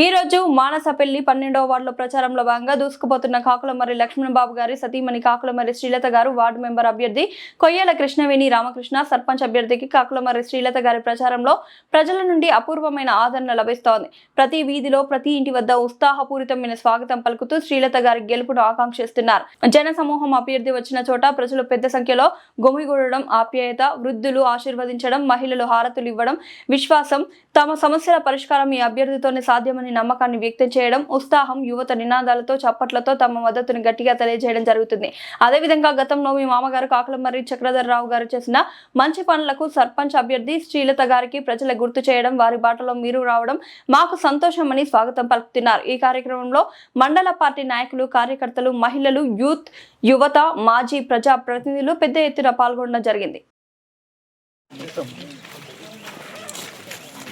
ఈ రోజు మానసపల్లి పన్నెండవ వార్డులో ప్రచారంలో భాగంగా దూసుకుపోతున్న కాకులమర్రి లక్ష్మణబాబు గారి సతీమణి కాకులమర్రి శ్రీలత గారు వార్డు మెంబర్ అభ్యర్థి కొయ్యాల కృష్ణవేణి రామకృష్ణ సర్పంచ్ అభ్యర్థికి కాకులమర్రి శ్రీలత గారి ప్రచారంలో ప్రజల నుండి అపూర్వమైన ఆదరణ లభిస్తోంది. ప్రతి వీధిలో ప్రతి ఇంటి వద్ద ఉత్సాహపూరితమైన స్వాగతం పలుకుతూ శ్రీలత గారి గెలుపును ఆకాంక్షిస్తున్నారు. జన సమూహం అభ్యర్థి వచ్చిన చోట ప్రజలు పెద్ద సంఖ్యలో గుమిగూడడం ఆప్యాయత వృద్ధులు ఆశీర్వదించడం మహిళలు హారతులు ఇవ్వడం విశ్వాసం తమ సమస్యల పరిష్కారం ఈ అభ్యర్థితోనే సాధ్యమని నమ్మకాన్ని వ్యక్తం చేయడం ఉత్సాహం యువత నినాదాలతో చప్పట్లతో తమ మద్దతును గట్టిగా తెలియజేయడం జరుగుతుంది. అదేవిధంగా గతంలో మీ మామగారు కాకులమర్రి చక్రధరరావు గారు చేసిన మంచి పనులకు సర్పంచ్ అభ్యర్థి శ్రీలత గారికి ప్రజల గుర్తు చేయడం వారి బాటలో మీరు రావడం మాకు సంతోషమని స్వాగతం పలుకుతున్నారు. ఈ కార్యక్రమంలో మండల పార్టీ నాయకులు కార్యకర్తలు మహిళలు యూత్ యువత మాజీ ప్రజా ప్రతినిధులు పెద్ద ఎత్తున పాల్గొనడం జరిగింది.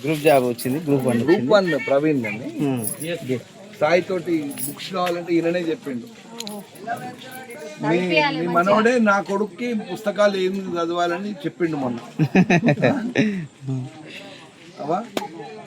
గ్రూప్ జాబ్ వచ్చింది group one group one Praveen అండి. సాయి తోటి బుక్స్ కావాలంటే ఈయననే చెప్పిండు. మీ మీ మనవడే నా కొడుక్కి పుస్తకాలు ఏం చదవాలని చెప్పిండు మొన్న. అవా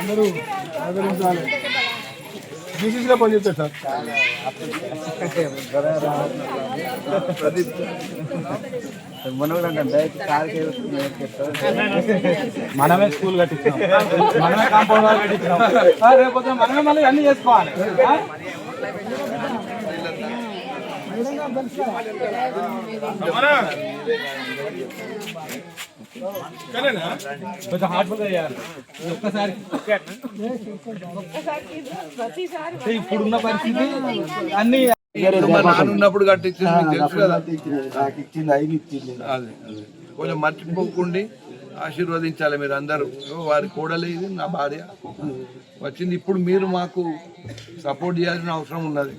అందరూ ఆదరించాలి. బీసీసీలో పనిచేస్తారు సార్. ప్రదీప్ మనమే స్కూల్ కట్టించాం మనమే కాంపౌండ్ కట్టించాం రేపు మనమే మళ్ళీ అన్ని చేసుకోవాలి. కొంచెం అయ్యారు ఒక్కసారి ఇప్పుడున్న పరిస్థితి అన్ని కట్టించింది తెలుసు కదా అదే అదే. కొంచెం మర్చిపోకుండి. ఆశీర్వదించాలి మీరు అందరూ వారి కోడలే ఇది నా భార్య. వచ్చింది. ఇప్పుడు మీరు మాకు సపోర్ట్ చేయాల్సిన అవసరం ఉన్నది?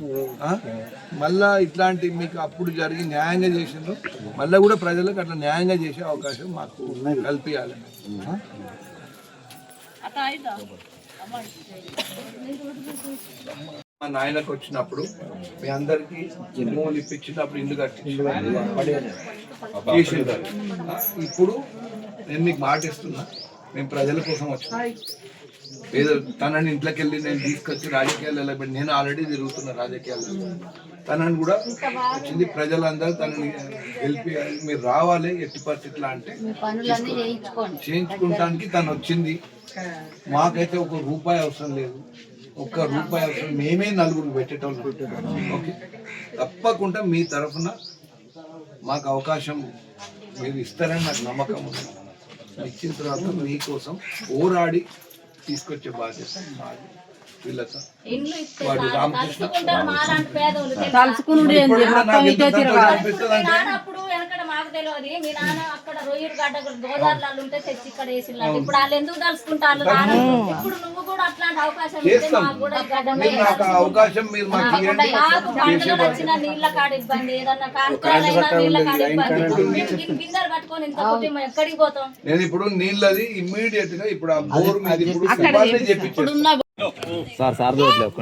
మళ్ళా ఇట్లాంటి మీకు అప్పుడు జరిగి న్యాయంగా చేసిండ్రు. మళ్ళీ కూడా ప్రజలకు అట్లా న్యాయంగా చేసే అవకాశం మాకు కల్పించాలి? మా నాయనకు వచ్చినప్పుడు మీ అందరికి భూములు ఇప్పించినప్పుడు ఇల్లు కట్టి చేసిండ్రు. ఆ, ఇప్పుడు నేను మీకు మాట ఇస్తున్నా. మేము ప్రజల కోసం వచ్చాం ఏదో తనని ఇంట్లోకి వెళ్ళి నేను తీసుకొచ్చి రాజకీయాలు వెళ్ళబడి నేను ఆల్రెడీ తిరుగుతున్నా రాజకీయాల్లో. తనని కూడా వచ్చింది ప్రజలందరూ తనని గెలిపి మీరు రావాలి ఎట్టి పరిస్థితులు అంటే చేయించుకుంటానికి తను వచ్చింది. మాకైతే ఒక రూపాయి అవసరం లేదు. ఒక్క రూపాయి అవసరం. మేమే నలుగురు పెట్టేటోళ్ళు. ఓకే? తప్పకుండా మీ తరఫున మాకు అవకాశం మీరు ఇస్తారని నాకు నమ్మకం ఉంది. ఇచ్చిన తర్వాత మీకోసం పోరాడి తీసుకొచ్చే బాధ్యత వీళ్ళతో. వాడు రామకృష్ణ. మొత్తం నాకు తెలియదు మీ నాన్న అక్కడ రొయ్యలు గడ్డ గోదావరిలో ఉంటే తెచ్చి ఇక్కడ వేసిల్లాడు ఇప్పుడు వాళ్ళు ఎందుకు తలుసుకుంటారు నాన్న ఇప్పుడు నువ్వు కూడా అట్లాంటి అవకాశం ఇస్తే. మాకు కూడా గడ్డ అవకాశం మీరు మాకు బండ్లు వచ్చిన నీళ్ళ కాడ ఇబ్బంది ఏదన్నా కాంకాలైనా నీళ్ళ కాడ ఇబ్బంది మీరు బిందెలు పట్టుకొని ఇంత కుటుంబం ఎక్కడికి పోతాం? నేను ఇప్పుడు నీళ్ళది ఇమ్మీడియట్గా ఇప్పుడు ఆ బోర్ మీద ఇప్పుడు చెప్పించాను సార్ సార్ చూడలేదు ఒక్క